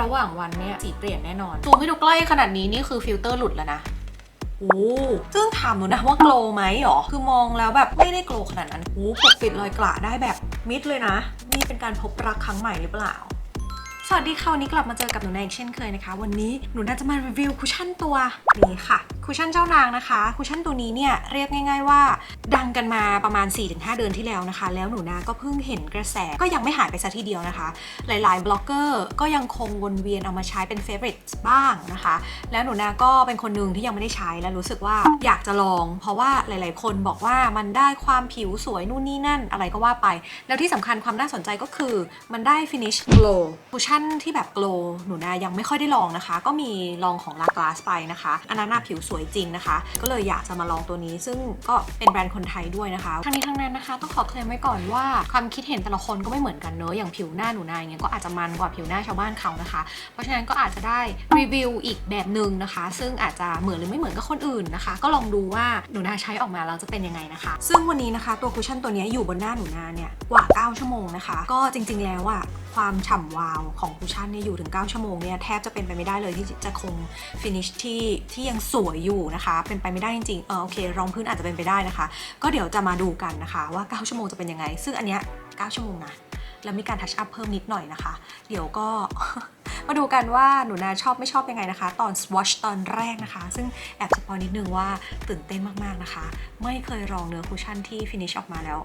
ระหว่างวันเนี่ยสีเปลี่ยนแน่นอนซูมให้ดูใกล้ขนาดนี้นี่คือฟิลเตอร์หลุดแล้วนะโอ้ซึ่งถามหนูนะว่าโกลไหมหรอ คือมองแล้วแบบไม่ได้โกลขนาดนั้นโอ้ปกปิดรอยกระได้แบบมิดเลยนะ นี่เป็นการพบรักครั้งใหม่หรือเปล่า สวัสดีค่ะวันนี้กลับมาเจอกับหนูนาอีกเช่นเคยนะคะ วันนี้หนูนาจะมารีวิวคุชชั่นตัวนี้ค่ะ คุชชั่นเจ้านางนะคะ คุชชั่นตัวนี้เนี่ยเรียกง่าย ๆว่า ดังกันมาประมาณ 4-5 เดือนที่แล้วนะคะ แล้วหนูนาก็เพิ่งเห็นกระแสก็ยังไม่หายไปซะทีเดียวนะคะ หลายๆ บล็อกเกอร์ก็ยังคงวนเวียนเอามาใช้เป็นเฟ v o r i t e บ้างนะคะ แล้วหนูนาก็เป็นคนหนึ่งที่ยังไม่ได้ใช้และรู้สึกว่าอยากจะลอง เพราะว่าหลาย ๆ คนบอกว่ามันได้ความผิวสวยนู่นนี่นั่นอะไรก็ว่าไป แล้วที่สำคัญความน่าสนใจก็คือมันได้ finish glow คุชชั่นที่แบบ glow หนูนายังไม่ค่อยได้ลองนะคะ ก็มีลองของ La Glace ไปนะคะอันนั้นน่ะผิวสวยจริงนะคะ ก็เลยอยากจะมาลองตัวนี้ ซึ่งก็เป็นแบรนด์คนไทยด้วยนะคะ ทั้งนี้ทั้งนั้นนะคะต้องขอเคลมไว้ก่อนว่าความคิดเห็นแต่ละคนก็ไม่เหมือนกันเนอะอย่างผิวหน้าหนูนาอย่างเงี้ยก็อาจจะมันกว่าผิวหน้าชาวบ้านเขานะคะ เพราะฉะนั้นก็อาจจะได้รีวิวอีกแบบหนึ่งนะคะ ซึ่งอาจจะเหมือนหรือไม่เหมือนกับคนอื่นนะคะ ก็ลองดูว่าหนูนาใช้ออกมาแล้วจะเป็นยังไงนะคะ ซึ่งวันนี้นะคะตัวคุชชั่นตัวนี้อยู่บนหน้าหนูนาเนี่ยกว่า 9 ชั่วโมงนะคะ ก็จริง ๆ แล้วอะความฉ่ำวาวของคุชชั่นเนี่ยอยู่ถึง 9 ชั่วโมงเนี่ยแทบจะเป็นไปไม่ได้เลยที่จะคงฟินิชที่ที่ยังสวยอยู่นะคะ เป็นไปไม่ได้จริงๆเออโอเครองพื้นอาจจะเป็นไปได้นะคะ ก็เดี๋ยวจะมาดูกันนะคะว่า 9 ชั่วโมงจะเป็นยังไง ซึ่งอันเนี้ย 9 ชั่วโมงนะแล้วมีการทัชอัพเพิ่มนิดหน่อยนะคะ เดี๋ยวก็มาดูกันว่าหนูนาชอบไม่ชอบยังไงนะคะ ตอน swatch ตอนแรกนะคะ ซึ่งแอบสปอยนิดนึงว่าตื่นเต้นมากๆนะคะ ไม่เคยลองเนื้อคุชชั่นที่ finish ออกมาแล้ว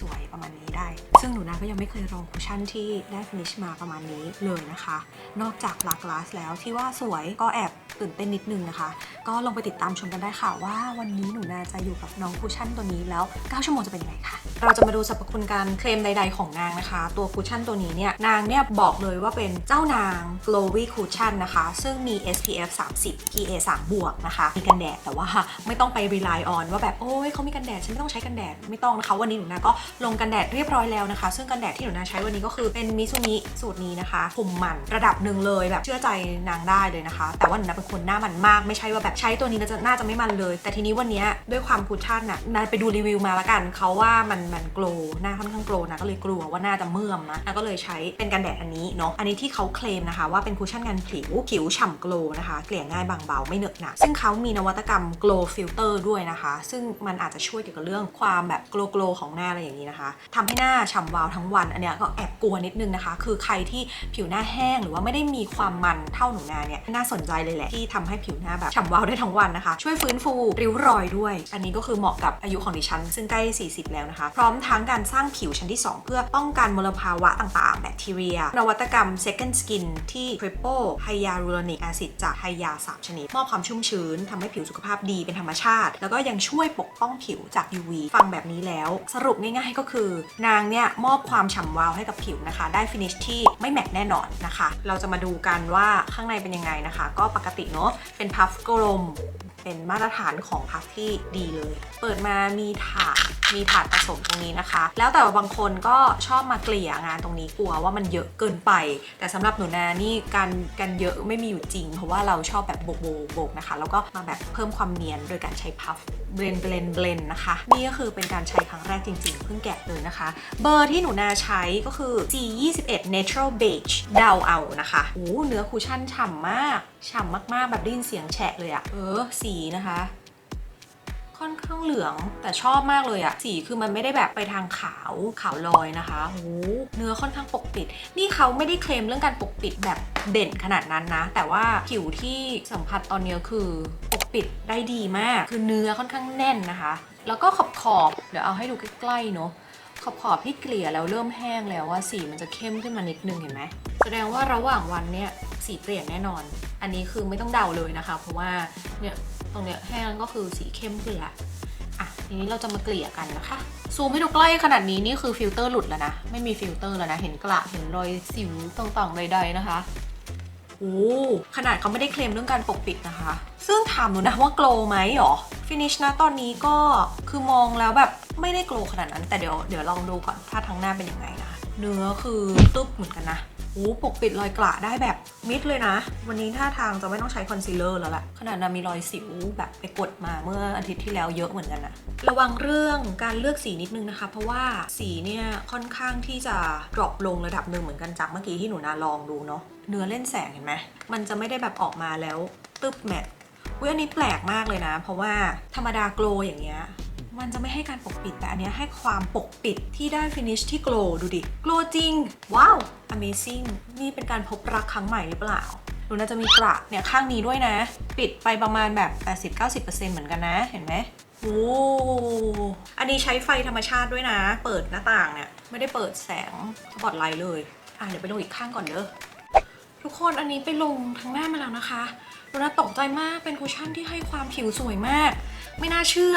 สวยประมาณนี้ได้ ซึ่งหนูนาก็ยังไม่เคยลองคุชชั่นที่ได้ฟิ nish มาประมาณนี้เลยนะคะ นอกจากลากลาสแล้วที่ว่าสวยก็แอบตื่นเต้นนิดนึงนะคะ ก็ลองไปติดตามชมกันได้ค่ะว่าวันนี้หนูนาจะอยู่กับน้องคุชชั่นตัวนี้แล้ว 9 ชั่วโมงจะเป็นยังไงค่ะ เราจะมาดูสรรพคุณการเคลมใด ๆ ของนางนะคะ ตัวคุชชั่นตัวนี้เนี่ยนางเนี่ยบอกเลยว่าเป็นเจ้านาง glowy cushion นะคะ ซึ่งมี SPF 30 PA 3บวกนะคะ มีกันแดดแต่ว่าไม่ต้องไป rely on ว่าแบบโอ้ยเขามีกันแดดฉันไม่ต้องใช้กันแดดไม่ต้องนะคะวันนี้หนูนาก็ลงกันแดดเรียบร้อยแล้วนะคะ ซึ่งกันแดดที่หนูนาใช้วันนี้ก็คือเป็นมิซูมิสูตรนี้นะคะคุมมันระดับหนึ่งเลยแบบเชื่อใจนางได้เลยนะคะ แต่ว่าหนูนาเป็นคนหน้ามันมากไม่ใช่ว่าแบบใช้ตัวนี้แล้วจะน่าจะไม่มันเลย แต่ทีนี้วันนี้ด้วยความคุชชั่นน่ะนาไปดูรีวิวมาละกันเขาว่ามันมันโกลหน้าค่อนข้างโกลนะก็เลยกลัวว่าหน้าจะเมื่อมนะก็เลยใช้เป็นกันแดดอันนี้เนาะอันนี้ที่เขาเคลมนะคะ ว่าเป็นคุชชั่นกันผิวผิวฉ่ำโกลนะคะเกลี่ยง่ายบางเบาไม่เหนอะหนะซึ่งเขามีนวัตกรรม glow filter ด้วยนะคะ ซึ่งมันอาจจะช่วยเกี่ยวกับเรื่องความแบบโกลโกลของหน้าอะไรอย่างนี้นะคะทำให้หน้าฉ่ำวาวทั้งวัน อันเนี้ยก็แอบกลัวนิดนึงนะคะ คือใครที่ผิวหน้าแห้งหรือว่าไม่ได้มีความมันเท่าหนูนาเนี่ยน่าสนใจเลยแหละที่ทำให้ผิวหน้าแบบฉ่ำวาวได้ทั้งวันนะคะ ช่วยฟื้นฟูริ้วรอยด้วย อันนี้ก็คือเหมาะกับอายุของดิฉัน ซึ่งใกล้ 40 แล้วนะคะพร้อมทั้งการสร้างผิวชั้นที่ 2 เพื่อป้องกันมลภาวะต่างๆ แบคทีเรีย นวัตกรรม second skin ที่ triple hyaluronic acid จากไฮยาสามชนิด มอบความชุ่มชื้นทำให้ผิวสุขภาพดีเป็นธรรมชาติ แล้วก็ยังช่วยปกป้องผิวจาก UV ฟังแบบนี้แล้ว สรุปง่ายๆก็คือ นางเนี่ยมอบความฉ่ำวาวให้กับผิวนะคะ ได้ฟินิชที่ไม่แมตต์แน่นอนนะคะ เราจะมาดูกันว่าข้างในเป็นยังไงนะคะ ก็ปกติเนาะเป็นพัฟกลม เป็นมาตรฐานของพัฟที่ดีเลย เปิดมามีถาดมีถาดผสมตรงนี้นะคะ แล้วแต่ว่าบางคนก็ชอบมาเกลี่ยงานตรงนี้กลัวว่ามันเยอะเกินไป แต่สำหรับหนูนานี่การกันเยอะไม่มีอยู่จริง เพราะว่าเราชอบแบบโบกโบกโบกนะคะ แล้วก็มาแบบเพิ่มความเนียนโดยการใช้พัฟเบลนเบลนเบลนนะคะ นี่ก็คือเป็นการใช้ครั้งแรกจริงๆ เพิ่งแกะเลยนะคะ เบอร์ที่หนูนาใช้ก็คือ G21 Natural Beige เดาเอานะคะโอ้เนื้อคูชั่นฉ่ำมาก ฉ่ำมากๆแบบได้ยินเสียงแฉะเลยอะเออ สีนะคะ ค่อนข้างเหลืองแต่ชอบมากเลยอะสีคือมันไม่ได้แบบไปทางขาวขาวลอยนะคะโอ้เนื้อค่อนข้างปกปิด นี่เขาไม่ได้เคลมเรื่องการปกปิดแบบเด่นขนาดนั้นนะ แต่ว่าผิวที่สัมผัสตอนนี้คือปกปิดได้ดีมาก คือเนื้อค่อนข้างแน่นนะคะ แล้วก็ขอบขอบเดี๋ยวเอาให้ดูใกล้ๆเนาะขอบขอบที่เกลี่ยแล้วเริ่มแห้งแล้วว่าสีมันจะเข้มขึ้นมานิดนึงเห็นไหมแสดงว่าระหว่างวันเนี่ยสีเปลี่ยนแน่นอน อันนี้คือไม่ต้องเดาเลยนะคะ เพราะว่าเนี่ยตรงเนี้ยแห้งก็คือสีเข้มขึ้นละอะทีนี้เราจะมาเกลี่ยกันนะคะ ซูมให้ดูใกล้ขนาดนี้นี่คือฟิลเตอร์หลุดแล้วนะ ไม่มีฟิลเตอร์แล้วนะ เห็นกระเห็นรอยสิวต่างๆใดๆนะคะโอ้ขนาดเขาไม่ได้เคลมเรื่องการปกปิดนะคะ ซึ่งถามหนูนะว่าโกลไหมหรอฟินิชนะตอนนี้ก็คือมองแล้วแบบไม่ได้โกลขนาดนั้น แต่เดี๋ยวเดี๋ยวลองดูก่อนถ้าทั้งหน้าเป็นยังไงนะคะ เนื้อคือตึ๊บเหมือนกันนะ โอ้ปกปิดรอยกระได้แบบมิดเลยนะ วันนี้ท่าทางจะไม่ต้องใช้คอนซีลเลอร์แล้วแหละขนาดนามีรอยสิวแบบไปกดมาเมื่ออาทิตย์ที่แล้วเยอะเหมือนกันนะระวังเรื่องการเลือกสีนิดนึงนะคะ เพราะว่าสีเนี่ยค่อนข้างที่จะดรอปลงระดับหนึ่งเหมือนกันจากเมื่อกี้ที่หนูนาลองดูเนาะเนื้อเล่นแสงเห็นไหมมันจะไม่ได้แบบออกมาแล้วตึ๊บแมทอุ้ยอันนี้แปลกมากเลยนะ เพราะว่าธรรมดาโกลอย่างเงี้ย มันจะไม่ให้การปกปิดแต่อันนี้ให้ความปกปิดที่ได้ฟินิชที่โกลดูดิ โกลจริง ว้าว amazing นี่เป็นการพบรักครั้งใหม่หรือเปล่าหนูน่าจะมีกระเนี่ยข้างนี้ด้วยนะ ปิดไปประมาณแบบ 80-90%เหมือนกันนะ เห็นไหมโอ้อันนี้ใช้ไฟธรรมชาติด้วยนะ เปิดหน้าต่างเนี่ย ไม่ได้เปิดแสงสปอตไลท์เลย อะเดี๋ยวไปลงอีกข้างก่อนเด้อทุกคนอันนี้ไปลงทั้งหน้ามาแล้วนะคะหนูน่าตกใจมากเป็นคุชชั่นที่ให้ความผิวสวยมาก ไม่น่าเชื่อ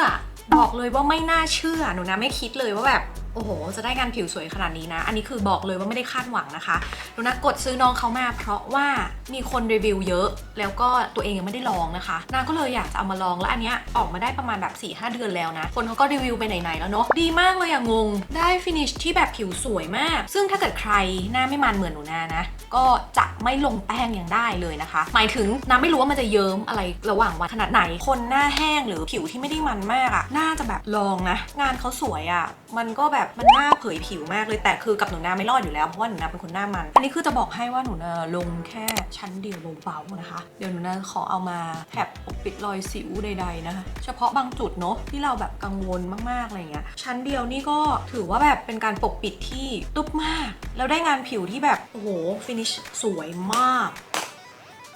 บอกเลยว่าไม่น่าเชื่อหนูนะไม่คิดเลยว่าแบบ โอ้โห จะได้งานผิวสวยขนาดนี้นะ อันนี้คือบอกเลยว่าไม่ได้คาดหวังนะคะหนูนะกดซื้อน้องเขามาเพราะว่ามีคนรีวิวเยอะ แล้วก็ตัวเองยังไม่ได้ลองนะคะ นาก็เลยอยากจะเอามาลอง แล้วอันเนี้ยออกมาได้ประมาณแบบ4ีหเดือนแล้วนะ คนเขาก็รีวิวไปไหนๆแล้วเนาะ ดีมากเลยอะงง ได้ฟินิชที่แบบผิวสวยมาก ซึ่งถ้าเกิดใครหน้าไม่มันเหมือนหนูนานะ ก็จะไม่ลงแป้งอย่างได้เลยนะคะ หมายถึงน้ำไม่รู้ว่ามันจะเยิ้มอะไรระหว่างวันขนาดไหน คนหน้าแห้งหรือผิวที่ไม่ได้มันมากอะน่าจะแบบลองนะ งานเขาสวยอะมันก็แบบมันน่าเผยผิวมากเลยแต่คือกับหนูนาไม่รอดอยู่แล้วเพราะว่าหนูนาเป็นคนหน้ามัน อันนี้คือจะบอกให้ว่าหนูนาลงแค่ชั้นเดียวเบาๆนะคะ เดี๋ยวหนูนาขอเอามาแผบปกปิดรอยสิวใดๆนะคะเฉพาะบางจุดเนาะที่เราแบบกังวลมากๆอะไรเงี้ยชั้นเดียวนี่ก็ถือว่าแบบเป็นการปกปิดที่ตุ๊บมาก แล้วได้งานผิวที่แบบโอ้โหฟินิชสวยมาก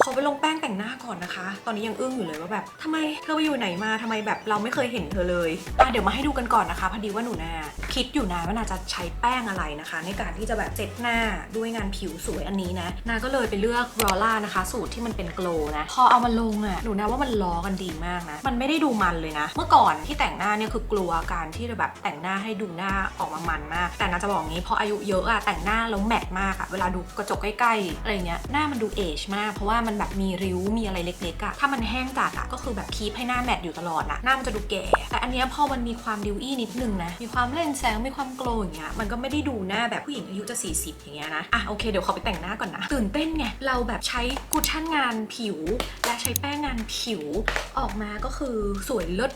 ขอไปลงแป้งแต่งหน้าก่อนนะคะ ตอนนี้ยังอึ้งอยู่เลยว่าแบบทำไมเธอไปอยู่ไหนมาทำไมแบบเราไม่เคยเห็นเธอเลยอะเดี๋ยวมาให้ดูกันก่อนนะคะ พอดีว่าหนูนาคิดอยู่นะว่านาจะใช้แป้งอะไรนะคะ ในการที่จะแบบเซตหน้าด้วยงานผิวสวยอันนี้นะ นาก็เลยไปเลือกรอล่านะคะ สูตรที่มันเป็นโกล์นะ พอเอามาลงอะหนูนาว่ามันล้อกันดีมากนะ มันไม่ได้ดูมันเลยนะ เมื่อก่อนที่แต่งหน้าเนี่ยคือกลัวการที่จะแบบแต่งหน้าให้ดูหน้าออกมามันมาก แต่นาจะบอกงี้พออายุเยอะอะแต่งหน้าแล้วแมทมากอะเวลาดูกระจกใกล้ๆอะไรเงี้ยหน้ามันดูเอจมากเพราะว่ามันแบบมีริ้วมีอะไรเล็กๆอะถ้ามันแห้งจัดอะก็คือแบบคีปให้หน้าแมทอยู่ตลอดอะหน้ามันจะดูแก่ แต่อันเนี้ยพอมันมีความดิวอี้นิดนึงนะ มีความเล่นแสง มีความโกลอย่างเงี้ย มันก็ไม่ได้ดูหน้าแบบผู้หญิงอายุจะ 40 อย่างเงี้ยนะ อะโอเคเดี๋ยวขอไปแต่งหน้าก่อนนะ ตื่นเต้นไง เราแบบใช้กุชชั่นงานผิว และใช้แป้งงานผิว ออกมาก็คือสวยเลิศ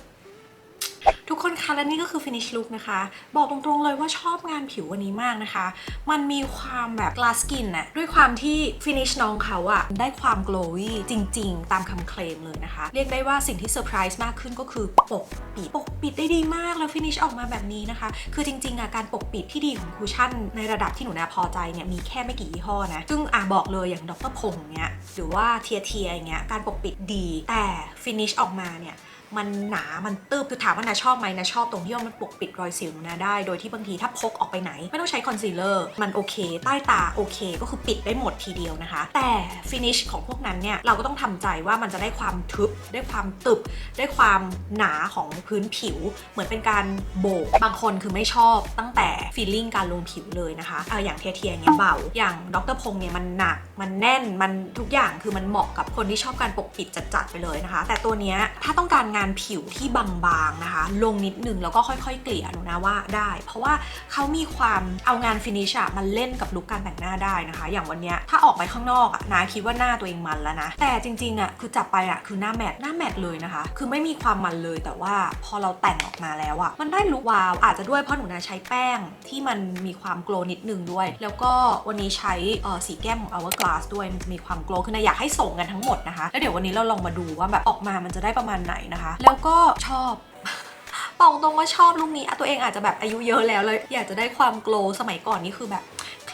ทุกคนคะและนี่ก็คือ finish look นะคะ บอกตรงๆเลยว่าชอบงานผิววันนี้มากนะคะ มันมีความแบบ glass skin นะด้วยความที่ finish น้องเขาอะได้ความ glowy จริงๆ ตามคำเคลมเลยนะคะ เรียกได้ว่าสิ่งที่เซอร์ไพรส์มากขึ้นก็คือปกปิด ปกปิดได้ดีมากแล้ว finish ออกมาแบบนี้นะคะ คือจริงๆอะการปกปิดที่ดีของคูชั่น ในระดับที่หนูนาพอใจเนี่ยมีแค่ไม่กี่ยี่ห้อนะ ซึ่งอะบอกเลยอย่างดรพงเนี่ยหรือว่าเทียเทียอย่างเงี้ยการปกปิดดีแต่ finish ออกมาเนี่ย มันหนา มันตืบคือถามว่านาชอบไหมนาชอบตรงที่ว่ามันปกปิดรอยสิวนาได้ โดยที่บางทีถ้าพกออกไปไหน ไม่ต้องใช้คอนซีลเลอร์ มันโอเค ใต้ตาโอเค ก็คือปิดได้หมดทีเดียวนะคะ แต่ฟินิชของพวกนั้นเนี่ย เราก็ต้องทำใจว่ามันจะได้ความทึบ ได้ความตึบ ได้ความหนาของพื้นผิว เหมือนเป็นการโบก บางคนคือไม่ชอบตั้งแต่ฟีลลิ่งการลงผิวเลยนะคะเอออย่างเทียเทียเนี่ยเบา อย่างดรพงษ์เนี่ยมันหนัก มันแน่น มันทุกอย่างคือมันเหมาะกับคนที่ชอบการปกปิดจัดๆไปเลยนะคะ แต่ตัวเนี้ยถ้าต้องการงานผิวที่บางๆนะคะ ลงนิดนึงแล้วก็ค่อยๆ เกลี่ยหนูนะว่าได้ เพราะว่าเขามีความเอางานฟินิชอะมันเล่นกับลุคการแต่งหน้าได้นะคะ อย่างวันเนี้ยถ้าออกไปข้างนอกอะนะคิดว่าหน้าตัวเองมันแล้วนะ แต่จริงๆอะคือจับไปอะคือหน้าแมทหน้าแมทเลยนะคะ คือไม่มีความมันเลยแต่ว่าพอเราแต่งออกมาแล้วอะมันได้ลุควาวอาจจะด้วยเพราะหนูนาใช้แป้งที่มันมีความโกลนิดนึงด้วย แล้วก็วันนี้ใช้เอ่อสีแก้มของ Hourglass ด้วยมันมีความโกลคือนาอยากให้ส่งกันทั้งหมดนะคะแล้วเดี๋ยววันนี้เราลองมาดูว่าแบบออกมามันจะได้ประมาณไหนนะคะแล้วก็ชอบบอกตรงว่าชอบลุคนี้อะตัวเองอาจจะแบบอายุเยอะแล้วเลย อยากจะได้ความโกลว์สมัยก่อนนี่คือแบบ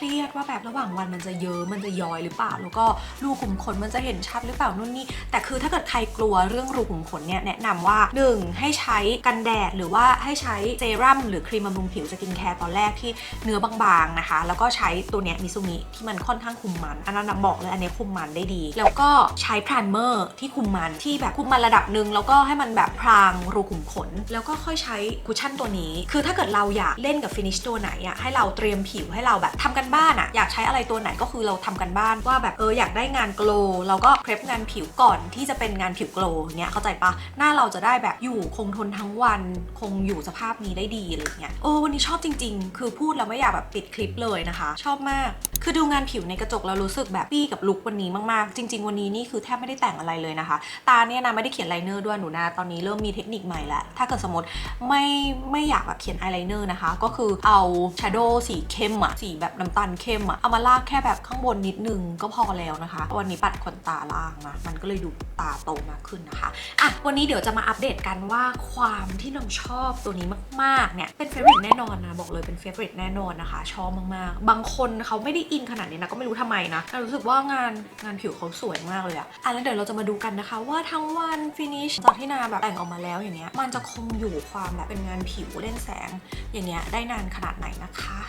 รียดว่าแบบระหว่างวันมันจะเยอะมันจะย้อยหรือเปล่า แล้วก็รูขุมขนมันจะเห็นชัดหรือเปล่านู่นนี่แต่คือถ้าเกิดใครกลัวเรื่องรูขุมขนเนี่ยแนะนำว่า 1. ให้ใช้กันแดดหรือว่าให้ใช้เซรั่มหรือครีมบำรุงผิวสกินแคร์ตอนแรกที่เนื้อบางๆนะคะ แล้วก็ใช้ตัวเนี้ยมิซูมิที่มันค่อนข้างคุมมัน อันนั้นบอกเลยอันนี้คุมมันได้ดี แล้วก็ใช้พรานเมอร์ที่คุมมันที่แบบคุมมันระดับหนึ่งแล้วก็ให้มันแบบพรางรูขุมขน แล้วก็ค่อยใช้คุชชั่นตัวนี้ คือถ้าเกิดเราอยากเล่นกับฟินิชตัวไหนอะให้เราเตรียมผิวให้เราแบบทำกันบ้านอะอยากใช้อะไรตัวไหนก็คือเราทำกันบ้านว่าแบบเอออยากได้งานโกลเราก็เพรพงานผิวก่อนที่จะเป็นงานผิวโกลเนี้ยเข้าใจปะหน้าเราจะได้แบบอยู่คงทนทั้งวัน คงอยู่สภาพนี้ได้ดีอะไรเงี้ยโอ้วันนี้ชอบจริง ๆ คือพูดแล้วไม่อยากแบบปิดคลิปเลยนะคะ ชอบมาก คือดูงานผิวในกระจกแล้วรู้สึกแบบปี้กับลุควันนี้มากๆ จริง ๆ วันนี้นี่คือแทบไม่ได้แต่งอะไรเลยนะคะ ตาเนี่ยนะไม่ได้เขียนไลเนอร์ด้วยหนูนะตอนนี้เริ่มมีเทคนิคใหม่แล้วถ้าเกิดสมมติไม่ไม่อยากแบบเขียนอายไลเนอร์นะคะ ก็คือเอาชาโดว์สีเข้มอะสีแบบน้ำตาลเข้มอะเอามาลากแค่แบบข้างบนนิดนึงก็พอแล้วนะคะ วันนี้ปัดขนตาล่างนะมันก็เลยดูตาโตมากขึ้นนะคะอะวันนี้เดี๋ยวจะมาอัปเดตกันว่าความที่น้องชอบตัวนี้มากๆเนี่ยเป็นเฟ v o r i t e แน่นอนนะบอกเลยเป็นเฟ v o r i t e แน่นอนนะคะ ชอบมากๆ บางคนเขาไม่ได้อินขนาดนี้นะก็ไม่รู้ทำไมนะรู้สึกว่างานงานผิวเขาสวยมากเลยอะอะแล้วเดี๋ยวเราจะมาดูกันนะคะ ว่าทั้งวันฟินิชจากที่นาแบบแต่งออกมาแล้วอย่างเงี้ยมันจะคงอยู่ความแบบเป็นงานผิวเล่นแสง อย่างเงี้ยได้นานขนาดไหนนะคะ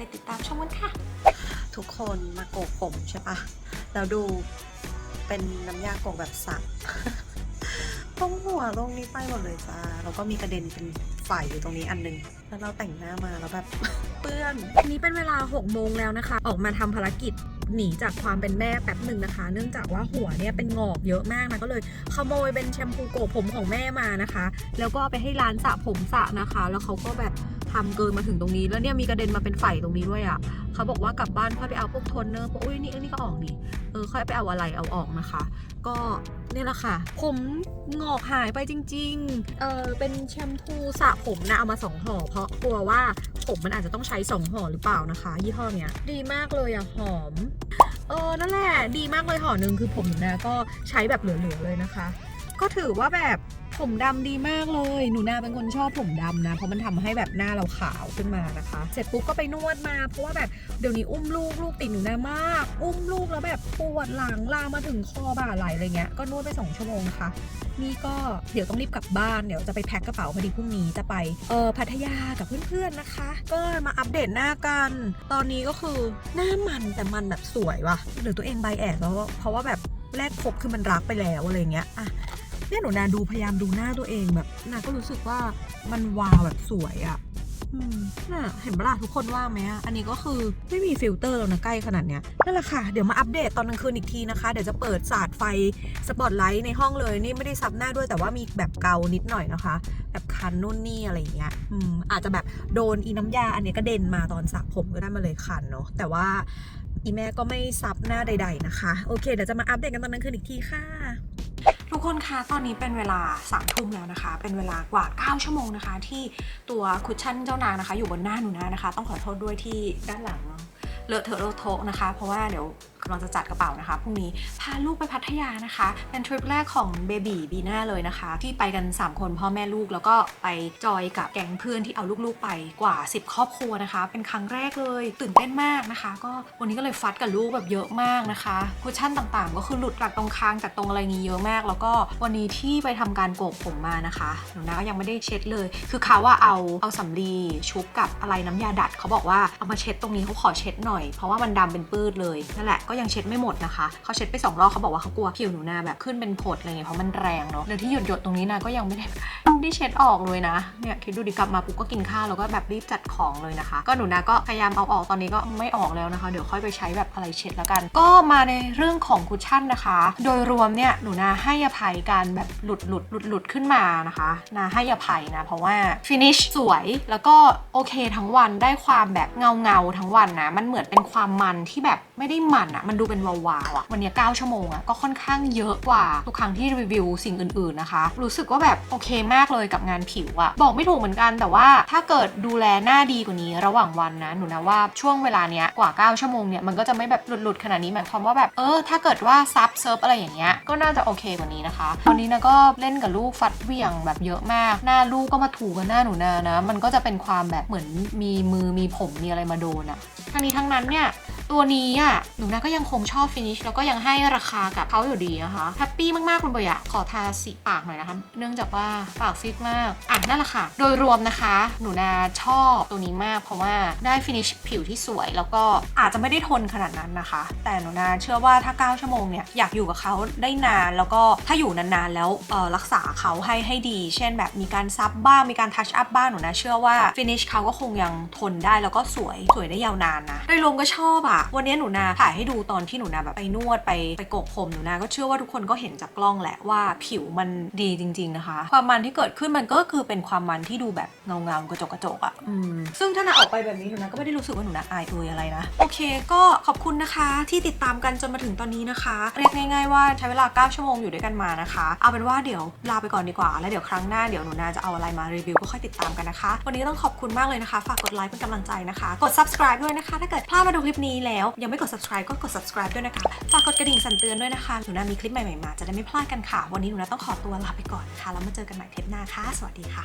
ไปติดตามชมกันค่ะ ทุกคนมาโกกผมใช่ปะแล้วดูเป็นน้ำยาโกกแบบสักตรงหัวตรงนี้ไปหมดเลยจ้าแล้วก็มีกระเด็นเป็นฝ่ายอยู่ตรงนี้อันหนึง แล้วเราแต่งหน้ามาแล้วแบบเปื้อน นี้เป็นเวลา6โมงแล้วนะคะ ออกมาทำภารกิจ หนีจากความเป็นแม่แป๊บหนึ่งนะคะ เนื่องจากว่าหัวเนี่ยเป็นงอกเยอะมากนะก็เลยขโมยเป็นแชมพูโกผมของแม่มานะคะ แล้วก็ไปให้ร้านสระผมสระนะคะ แล้วเขาก็แบบทำเกินมาถึงตรงนี้ แล้วเนี่ยมีกระเด็นมาเป็นไฝตรงนี้ด้วยอะ่ะเขาบอกว่ากลับบ้านค่อยไปเอาพวกทนเนอร์พวกอุ้ยนี่อันนี้ก็ออกนี่เออค่อยไปเอาอะไรเอาออกนะคะ ก็เนี่ยแหละค่ะ ผมงอกหายไปจริง ๆ เออเป็นแชมพูสระผมนะเอามาสองห่อเพราะกลัวว่า ผมมันอาจจะต้องใช้สองห่อหรือเปล่านะคะ ยี่ห้อเนี้ยดีมากเลยอะหอม เออนั่นแหละ ดีมากเลยห่อหนึ่งคือผมหนูนาก็ใช้แบบเหลือๆเลยนะคะ ก็ถือว่าแบบ ผมดำดีมากเลย หนูนาเป็นคนชอบผมดำนะ เพราะมันทำให้แบบหน้าเราขาวขึ้นมานะคะ เสร็จปุ๊บก็ไปนวดมา เพราะว่าแบบเดี๋ยวนี้อุ้มลูกลูกติดหนูนามาก อุ้มลูกแล้วแบบปวดหลังลามมาถึงคอบ่าไหลอะไรเงี้ย ก็นวดไปสองชั่วโมงนะคะนี่ก็เดี๋ยวต้องรีบกลับบ้านเดี๋ยวจะไปแพ็คกระเป๋าพอดีพรุ่งนี้จะไปเออพัทยากับเพื่อนๆนะคะ ก็มาอัปเดตหน้ากัน ตอนนี้ก็คือหน้ามันแต่มันแบบสวยว่ะหรือตัวเองใบแอดแล้วเพราะว่าแบบแรกพบคือมันรักไปแล้วอะไรเงี้ยอะ เนี่ยหนูนาดูพยายามดูหน้าตัวเองแบบนาก็รู้สึกว่ามันวาวแบบสวยอะ่ะอืมน่ะเห็นปะล่ะทุกคนว่าไหมอะอันนี้ก็คือไม่มีฟิลเตอร์แล้วนะใกล้ขนาดเนี้ยนั่นแหละค่ะ เดี๋ยวมาอัปเดตตอนกลางคืนอีกทีนะคะ เดี๋ยวจะเปิดสาดไฟสปอตไลท์ในห้องเลย นี่ไม่ได้ซับหน้าด้วยแต่ว่ามีแบบเกานิดหน่อยนะคะ แบบคันนู่นนี่อะไรอย่างเงี้ย อืมอาจจะแบบโดนอีน้ำยา อันเนี้ยก็เด็นมาตอนสระผมก็ได้มาเลยคันเนาะ แต่ว่าอีแม่ก็ไม่ซับหน้าใด ๆนะคะ โอเค เดี๋ยวจะมาอัปเดตกันตอนกลางคืนอีกทีค่ะ ทุกคนคะ ตอนนี้เป็นเวลา3ามทุ่มแล้วนะคะ เป็นเวลากว่า 9 ชั่วโมงนะคะ ที่ตัวคุชชั่นเจ้านางนะคะ อยู่บนหน้าหนูนานะคะ ต้องขอโทษด้วยที่ด้านหลังเลอะเทอะโลโทะนะคะ เพราะว่าเดี๋ยวกำลังจะจัดกระเป๋านะคะพรุ่งนี้พาลูกไปพัทยานะคะ เป็นทริปแรกของเบบีบีน่าเลยนะคะ ที่ไปกัน 3 คนพ่อแม่ลูกแล้วก็ไปจอยกับแก๊งเพื่อนที่เอาลูกๆไปกว่า 10 ครอบครัวนะคะ เป็นครั้งแรกเลย ตื่นเต้นมากนะคะ ก็วันนี้ก็เลยฟัดกับลูกแบบเยอะมากนะคะคุชชั่นต่างๆ ก็คือหลุดจากตรงคางจากตรงอะไรงี้เยอะมาก แล้วก็วันนี้ที่ไปทำการโกกผมมานะคะหนูนาก็ยังไม่ได้เช็ดเลย คือเขาว่าเอาเอาสำลีชุบกับอะไรน้ำยาดัดเขาบอกว่าเอามาเช็ดตรงนี้เขาขอเช็ดหน่อยเพราะว่ามันดำเป็นปื้ดเลยนั่นแหละก็ยังเช็ดไม่หมดนะคะเขาเช็ดไปสองรอบเขาบอกว่าเขากลัวผิวหนูนาแบบขึ้นเป็นผดอะไรเงี้ยเพราะมันแรงเนาะแล้วที่หยดหยดๆตรงนี้นาก็ยังไม่ได้ไม่ได้เช็ดออกเลยนะเนี่ยคิดดูดิกลับมาปุ๊บก็กินข้าวแล้วก็แบบรีบจัดของเลยนะคะ ก็หนูนาก็พยายามเอาออกตอนนี้ก็ไม่ออกแล้วนะคะ เดี๋ยวค่อยไปใช้แบบอะไรเช็ดแล้วกัน ก็มาในเรื่องของคุชชั่นนะคะ โดยรวมเนี่ยหนูนาให้อภัยการแบบหลุดหลุดหลุดหลุดขึ้นมานะคะนาให้อภัยนะเพราะว่าฟินิชสวยแล้วก็โอเคทั้งวันได้ความแบบเงาเงาทั้งวันนะมันเหมือนเป็นความมันที่แบบไม่ได้มันอะมันดูเป็นวาวๆอะวันนี้9ชั่วโมงอะก็ค่อนข้างเยอะกว่าทุกครั้งที่รีวิวสิ่งอื่นๆนะคะ รู้สึกว่าแบบโอเคมากเลยกับงานผิวอะบอกไม่ถูกเหมือนกันแต่ว่าถ้าเกิดดูแลหน้าดีกว่านี้ระหว่างวันนะหนูนะว่าช่วงเวลาเนี้ยกว่า 9 ชั่วโมงเนี่ยมันก็จะไม่แบบหลุดๆขนาดนี้หมายความว่าแบบเออถ้าเกิดว่าซับเซิร์ฟอะไรอย่างเงี้ยก็น่าจะโอเคกว่านี้นะคะวันนี้นะก็เล่นกับลูกฟัดเวี่ยงแบบเยอะมาก หน้าลูกก็มาถูกับหน้าหนูนานะ มันก็จะเป็นความแบบเหมือนมีมือมีผมมีอะไรมาโดนอะทั้งนี้ทั้งนั้นเนี่ย ตัวนี้อะหนูนาก็ยังคงชอบฟินิชแล้วก็ยังให้ราคากับเขาอยู่ดีนะคะแฮปปี้มากๆเลยอะขอทาสีปากหน่อยนะคะ เนื่องจากว่าปากฟิตมากอะนั่นแหละค่ะ โดยรวมนะคะ หนูนาชอบตัวนี้มาก เพราะว่าได้ฟินิชผิวที่สวย แล้วก็อาจจะไม่ได้ทนขนาดนั้นนะคะ แต่หนูนาเชื่อว่าถ้า 9 ชั่วโมงเนี่ยอยากอยู่กับเขาได้นานแล้วก็ถ้าอยู่นานๆแล้วเออรักษาเขาให้ให้ดี เช่นแบบมีการซับบ้างมีการทัชอัพบ้างหนูนาเชื่อว่าฟินิชเขาก็คงยังทนได้แล้วก็สวยสวยได้ยาวนานนะโดยรวมก็ชอบอะวันนี้หนูนาถ่ายให้ดูตอนที่หนูนาแบบไปนวดไปไปโกกผมหนูนาก็เชื่อว่าทุกคนก็เห็นจากกล้องแหละว่าผิวมันดีจริง ๆนะคะ ความมันที่เกิดขึ้นมันก็คือเป็นความมันที่ดูแบบเงาเงาๆกระจกกระจกอะอืมซึ่งถ้านาออกไปแบบนี้หนูนาก็ไม่ได้รู้สึกว่าหนูนาอายตัวอะไรนะโอเค ก็ขอบคุณนะคะที่ติดตามกันจนมาถึงตอนนี้นะคะ เรียกง่าย ๆว่าใช้เวลา 9 ชั่วโมงอยู่ด้วยกันมานะคะ เอาเป็นว่าเดี๋ยวลาไปก่อนดีกว่า แล้วเดี๋ยวครั้งหน้าเดี๋ยวหนูนาจะเอาอะไรมารีวิวก็ค่อยติดตามกันนะคะ วันนี้ต้องขอบคุณมากเลยนะคะ ฝากกดไลค์เป็นกำลังใจนะคะ กด subscribe ด้วยนะคะ ถ้าเกิดพลาดมาดูคลิปนี้แล้ว ยังไม่กด subscribe ก็กด subscribe ด้วยนะคะฝากกดกระดิ่งสั่นเตือนด้วยนะคะหนูนามีคลิปใหม่ๆมาจะได้ไม่พลาดกันค่ะ วันนี้หนูนาต้องขอตัวลาไปก่อนค่ะแล้วมาเจอกันใหม่เทปหน้าค่ะ สวัสดีค่ะ